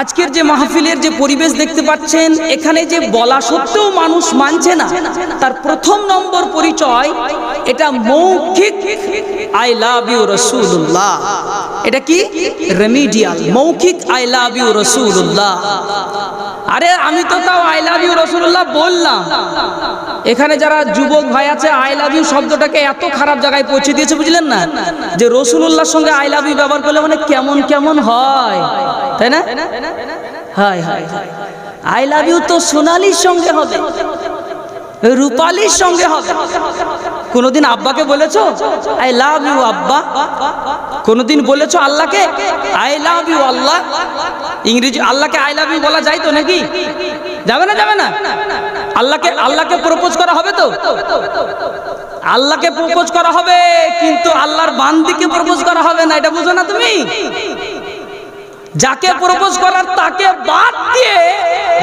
আজকের যে মাহফিলের যে পরিবেশ দেখতে পাচ্ছেন, এখানে যে বলা সত্ত্বেও মানুষ মানছে না, তার প্রথম নম্বর পরিচয়, এটা মৌখিক আই লাভ ইউ রসুল্লাহ এটা কি? রেমিডিয়াল মৌখিক আই লাভ ইউ রসুল্লাহ আরে আমি তো তাও আই লাভ ইউ রসুল্লাহ বললাম। এখানে যারা যুবক ভাই আছে আই লাভ ইউ শব্দটাকে এত খারাপ জায়গায় পৌঁছে দিয়েছে বুঝলেন না? যে রসুল্লাহর সঙ্গে আই লাভ ইউ ব্যবহার করলে মানে কেমন কেমন হয়। তাই না? হয় হয় আই লাভ ইউ তো সোনালির সঙ্গে হবে। রূপালির সঙ্গে হবে। কোনোদিন আব্বাকে বলেছ আই লাভ ইউ আব্বা কোনোদিন বলেছ আল্লাহকে আই লাভ ইউ আল্লাহ ইংরেজি, আল্লাহকে আই লাভ ইউ বলা যায় তো নাকি? যাবে না যাবে না? আল্লাহকে আল্লাহকে প্রপোজ করা হবে তো? আল্লাহকে প্রপোজ করা হবে, কিন্তু আল্লাহর বান্দিকে প্রপোজ করা হবে না, এটা বুঝো না তুমি? যাকে প্রপোজ করার তাকে বাদ দিয়ে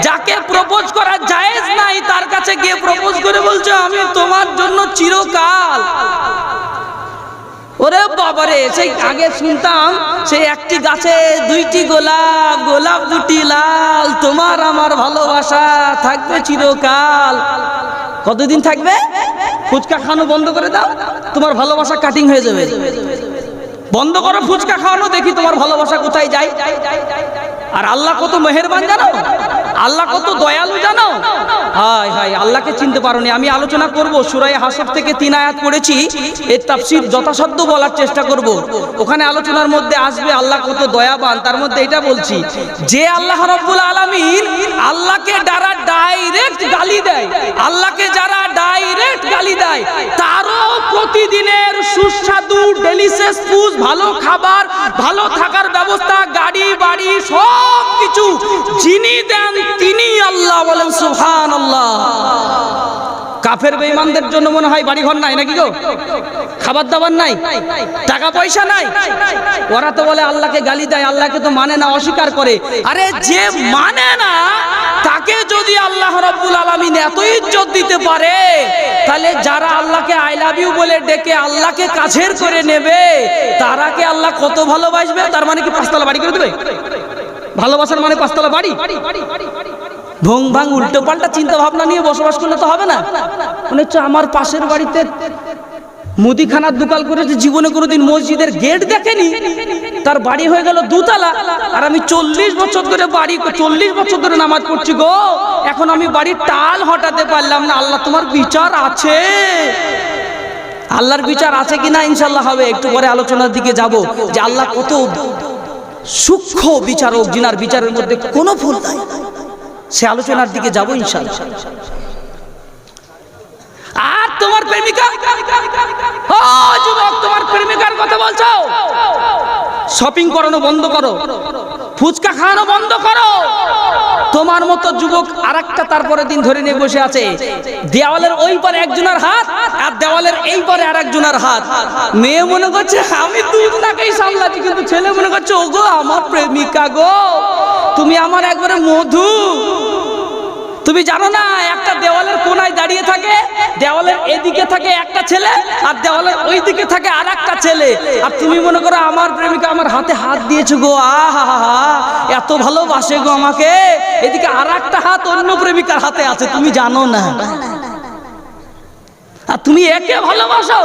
যাকে প্রপোজ করা জায়েজ নাই, তার কাছে গিয়ে প্রপোজ করে বলছো, আমি তোমার জন্য চিরকাল ওরে বাবারে, সেই আগে শুনতাম সেই একটি গাছে দুইটি গোলাপ গোলাপ দুটি লাল, তোমার আমার ভালোবাসা থাকবে চিরকাল। কতদিন থাকবে? ফুচকা খানো বন্ধ করে দাও, তোমার ভালোবাসা কাটিং হয়ে যাবে। বন্ধ করো ফুচকা খাওয়ানো, দেখি তোমার ভালোবাসা কোথায় যায়। আর আল্লাহ কত মেহেরবান জানো? আল্লাহ কত দয়ালু জানো? হাই হাই আল্লাহকে চিনতে পারোনি। আমি আলোচনা করব সুরাই হাসর থেকে তিন আয়াত পড়েছি। এর তাফসির যথাসাধ্য বলার চেষ্টা করব। ওখানে আলোচনার মধ্যে আসবে আল্লাহ কত দয়াবান। তার মধ্যে এটা বলছি, যে আল্লাহ রব্বুল আলামিন আল্লাহকে যারা ডাইরেক্ট গালি দেয়, আল্লাহকে যারা ডাইরেক্ট গালি দেয় প্রতিদিনের সুস্বাদু ডেলিসিয়াস ফুড ভালো খাবার, ভালো থাকার ব্যবস্থা, গাড়ি, বাড়ি সব কিছু যিনি দেন তিনি আল্লাহ বলেন সুহান আল্লাহ কাফের বেঈমানদের জন্য মনে হয় বাড়ি ঘর নাই, নাকি গো? খাবার দাবার নাই টাকা পয়সা নাই। ওরা তো বলে, আল্লাহকে গালি দেয়, আল্লাহকে তো মানে না, অস্বীকার করে। আরে যে মানে না তাকে যদি আল্লাহ রব্বুল আলমিন এত ইজ্জত দিতে পারে, তাহলে যারা আল্লাহকে আই লাভ ইউ বলে ডেকে আল্লাহকে কাছের করে নেবে তারাকে আল্লাহ কত ভালোবাসবে? তার মানে কি পাঁচতলা বাড়ি করে দেবে? ভালোবাসার মানে পাঁচতলা বাড়ি? ভং ভাং উল্টো পাল্টা চিন্তা ভাবনা নিয়ে বসবাস করলে তো হবে না। মনে হচ্ছে আমার পাশের বাড়িতে মুদিখানার দোকান করেছে, জীবনে কোনোদিন মসজিদের গেট দেখেনি। তার বাড়ি হয়ে গেল দুতলা। আর আমি চল্লিশ বছর ধরে বাড়ি চল্লিশ বছর ধরে নামাজ পড়ছি গো। এখন আমি বাড়ির টাল হটাতে পারলাম না। আল্লাহ, তোমার বিচার আছে। আল্লাহর বিচার আছে কিনা ইনশাল্লাহ হবে। একটু পরে আলোচনার দিকে যাব যে আল্লাহ কত সূক্ষ্ম বিচারক জিনার বিচারের মধ্যে কোনো ভুল নাই। সে আলোচনার দিকে যাব ইনশাল্লাহ তোমার প্রেমিকা? যুবক, তোমার প্রেমিকার কথা বলছো? শপিং করানো বন্ধ করো। ফুচকা খাওয়ানো বন্ধ করো। তোমার মতো যুবক আর একটা তারপরে দিন ধরে নিয়ে বসে আছে। দেওয়ালের ওই পারে একজনের হাত আর দেওয়ালের এই পারে আর একজনের হাত। মেয়ে মনে করছে, আমি দুজনাকেই সামলাচ্ছি, কিন্তু ছেলে মনে করছে ও গো আমার প্রেমিকা গো, তুমি আমার একবারে মধু। তুমি জানো না, একটা দেওয়ালের কোনায় দাঁড়িয়ে থাকে, দেওয়ালের এদিকে থাকে একটা ছেলে, আর দেওয়ালের ওই দিকে থাকে আর একটা ছেলে। আর তুমি মনে করো আমার প্রেমিকা আমার হাতে হাত দিয়েছে গো আহা এত ভালোবাসে গো আমাকে। এদিকে আর একটা হাত অন্য প্রেমিকার হাতে আছে, তুমি জানো না। আর তুমি একে ভালোবাসো?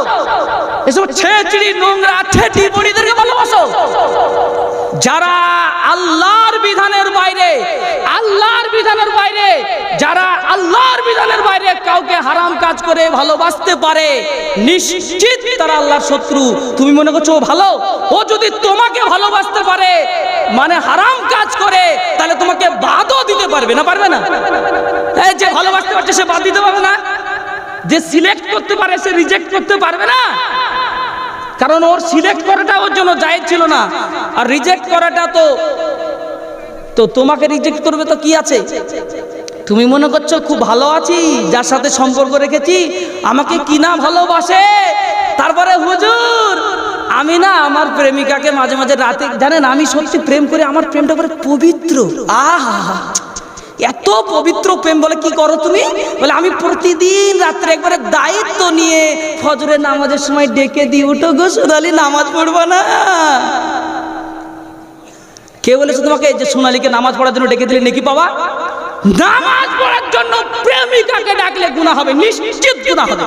এসব ছেচড়ি নোংরা, ঠেটি বড়িদেরকে ভালোবাসো? যারা আল্লাহর বিধানের বাইরে আল্লাহর বিধানের বাইরে, যারা আল্লাহর বিধানের বাইরে কাউকে হারাম কাজ করে ভালোবাসতে পারে, নিশ্চিত তারা আল্লাহর শত্রু। তুমি মনে করছ ভালো? ও যদি তোমাকে ভালোবাসতে পারে মানে হারাম কাজ করে, তাহলে তোমাকে বাদও দিতে পারবে না পারবে না? যে ভালোবাসতে পারছে, সে বাদ দিতে পারবে না? যে সিলেক্ট করতে পারে, সে রিজেক্ট করতে পারবে না? কারণ ওর সিলেক্ট করাটা ওর জন্য জায়েজ ছিল না। আর রিজেক্ট করাটা তো তো তোমাকে রিজেক্ট করবে তো কি আছে? তুমি মনে করছ খুব ভালো আছি, যার সাথে সম্পর্ক রেখেছি, আমাকে কি না ভালোবাসে? তারপরে হুজুর, আমি না আমার প্রেমিকাকে মাঝে মাঝে রাতে, জানেন আমি সত্যি প্রেম করে আমার প্রেমটা করে পবিত্র। আহা! এত পবিত্র প্রেম বলে কি করো তুমি? বলে আমি প্রতিদিন রাত্রে একবারে দায়িত্ব নিয়ে ফজরের নামাজের সময় ডেকে দিই, উঠো গো সোনালি, নামাজ পড়ব না। কে বলেছে তোমাকে যে সোনালীকে নামাজ পড়ার জন্য ডেকে দিলে নাকি পাবা নামাজ পড়ার জন্য প্রেমিকাকে ডাকলে গুনাহ হবে, নিশ্চিত গুনাহ হবে।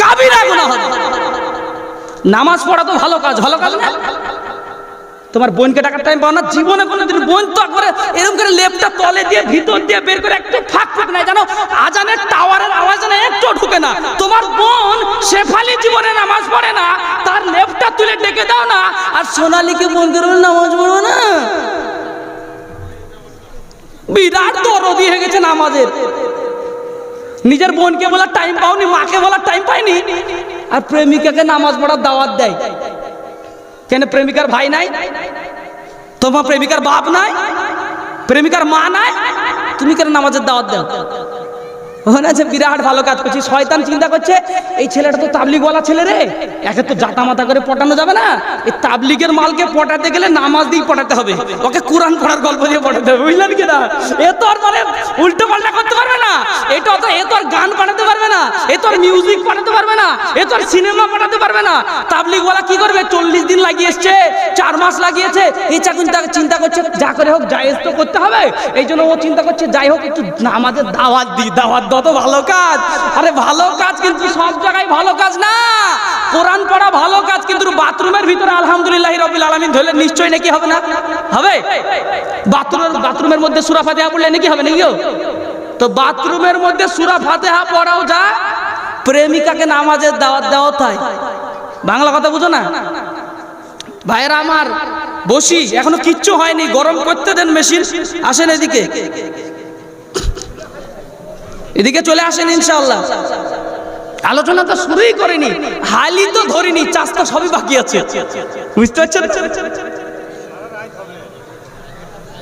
কাবিরা গুনাহ হবে। নামাজ পড়া তো ভালো কাজ ভালো কাজ না? তোমার বোনকে টাকার টাইম পাও না জীবনে কোনোদিন বোন তো করে এরকম করে লেপটা তলে দিয়ে, ভিতর দিয়ে বের করে একটু ফাঁক ফাঁক নাই জানো? আজানের টাওয়ারের আওয়াজ না একটু ঢুকে না। তোমার বোন শেফালি জীবনে নামাজ পড়ে না, তার লেপটা তুলে ডেকে দাও না, আর সোনালীকে বোন করে নামাজ পড়ব না। বিরাট দরদি হয়ে গেছে নামাজের। নিজের বোনকে বলার টাইম পাওনি, মাকে বলার টাইম পাইনি, আর প্রেমিকাকে নামাজ পড়ার দাওয়াত দেয়। কেন প্রেমিকার ভাই নাই? তোমার প্রেমিকার বাপ নাই? প্রেমিকার মা নাই? তুমি কেন নামাজের দাওয়াত দাও? ওখানে আছে বিরাট ভালো কাজ করছি, শয়তান চিন্তা করছে, এই ছেলেটা তো তাবলিগওয়ালা ছেলে রে। একে তো জাতা মাতা করে পটানো যাবে না। এই তাবলিগের মালকে পটাতে গেলে নামাজ দিয়ে পটাতে হবে। ওকে কোরআন পড়ার গল্প দিয়ে পটাতে হবে, বুঝলেন কিনা? এ তো মানে উল্টো পাল্টা করতে পারবে না এটা তো এ তো আর গান পাঠাতে পারবে না এ তো আর মিউজিক পাঠাতে পারবে না, এ তো আর সিনেমা পাঠাতে পারবে না। তাবলিক তাবলিগওয়ালা কি করবে? চল্লিশ দিন লাগিয়ে এসছে, চার মাস লাগিয়েছে, এই চিন্তা চিন্তা করছে, যা করে হোক, জায়েজ তো করতে হবে। এই জন্য ও চিন্তা করছে, যাই হোক, একটু আমাদের দাওয়াত দিই। দাওয়াত দাও তো ভালো কাজ। আরে ভালো কাজ কিন্তু সব জায়গায় ভালো কাজ না। কোরআন পড়া ভালো কাজ কিন্তু বাথরুমের ভিতরে আলহামদুলিল্লাহ রবিল আলমিন ধরলে নিশ্চয়ই নাকি হবে না? হবে? বাথরুমের বাথরুমের মধ্যে সুরা ফাতেহা পড়লে নাকি হবে নাকি তো বাথরুমের মধ্যে সুরা ফাতেহা পড়াও যা প্রেমিকাকে নামাজের দাওয়াত দেওয়া তাই। বাংলা কথা বুঝো না? ভাইয়েরা আমার, বসি, এখনও কিচ্ছু হয়নি, গরম করতে দেন মেশিন, আসেন এদিকে। এদিকে চলে আসেন ইনশাআল্লাহ। আলোচনা তো শুরুই করিনি, হালি তো ধরিনি চাষ তো সবই বাকি আছে। বুঝতে পারছেন?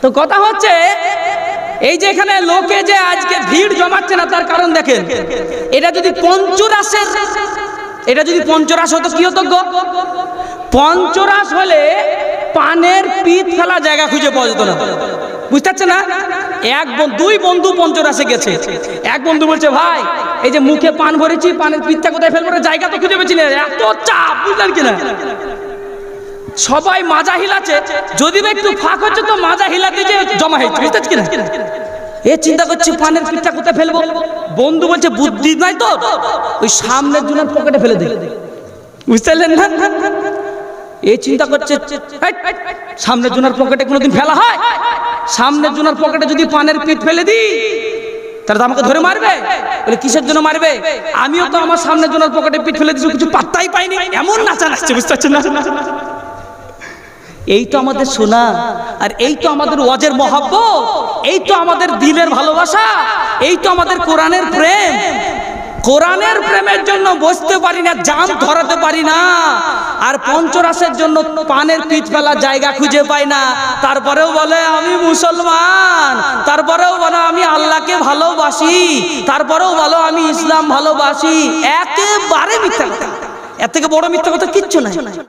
তো কথা হচ্ছে এই যে এখানে লোকে যে আজকে ভিড় জমাচ্ছে না, তার কারণ দেখেন, এটা যদি পঞ্চরাসের, এটা যদি পঞ্চরাস হতো, কি হতো পঞ্চরাস হলে পানের পিত ফেলা জায়গা খুঁজে পাওয়া যেত না। বুঝতে পারছে না? এক দুই বন্ধু পঞ্চরাসে গেছে। এক বন্ধু বলছে, ভাই, এই যে মুখে পান ভরেছি, পানের পিতটা কোথায় ফেলব? জায়গা তো খুঁজে পেয়েছি না। এত চাপ, বুঝলেন কিনা? সবাই মাজা হিলাছে যদি একটু ফাঁক হচ্ছে তো মাজা হিলাতে যে জমা হয়েছে। এ চিন্তা করছি পানের পিঠটা কোথায় ফেলব? বন্ধু বলছে, বুদ্ধি নাই তো? ওই সামনের জনের পকেটে ফেলে দে। বুঝতে না? এই চিন্তা করছে সামনের জনের পকেটে কোনোদিন ফেলা হয়? সামনের জনের পকেটে যদি পানের পিঠ ফেলে দিই, তাহলে তো আমাকে ধরে মারবে? বলে, কিসের জন্য মারবে? আমিও তো আমার সামনের জনের পকেটে পিঠ ফেলে দিয়েছি, কিছু পাত্তাই পাইনি। এমন নাচা নাচছে বুঝতে পারছেন না? এই তো আমাদের সোনা আর এই তো আমাদের ওয়াজের মহাব্ব এই তো আমাদের দিলের ভালোবাসা, এই তো আমাদের কোরআনের প্রেম। কোরআনের প্রেমের জন্য বসতে পারি না, জাম ধরাতে পারি না, আর পঞ্চরাসের জন্য পানের ফেলার জায়গা খুঁজে পাই না। তারপরেও বলে, আমি মুসলমান। তারপরেও বলে, আমি আল্লাহকে ভালোবাসি। তারপরেও বলো, আমি ইসলাম ভালোবাসি। একেবারে মিথ্যা কথা। এর থেকে বড় মিথ্যা কথা কিচ্ছু নাই।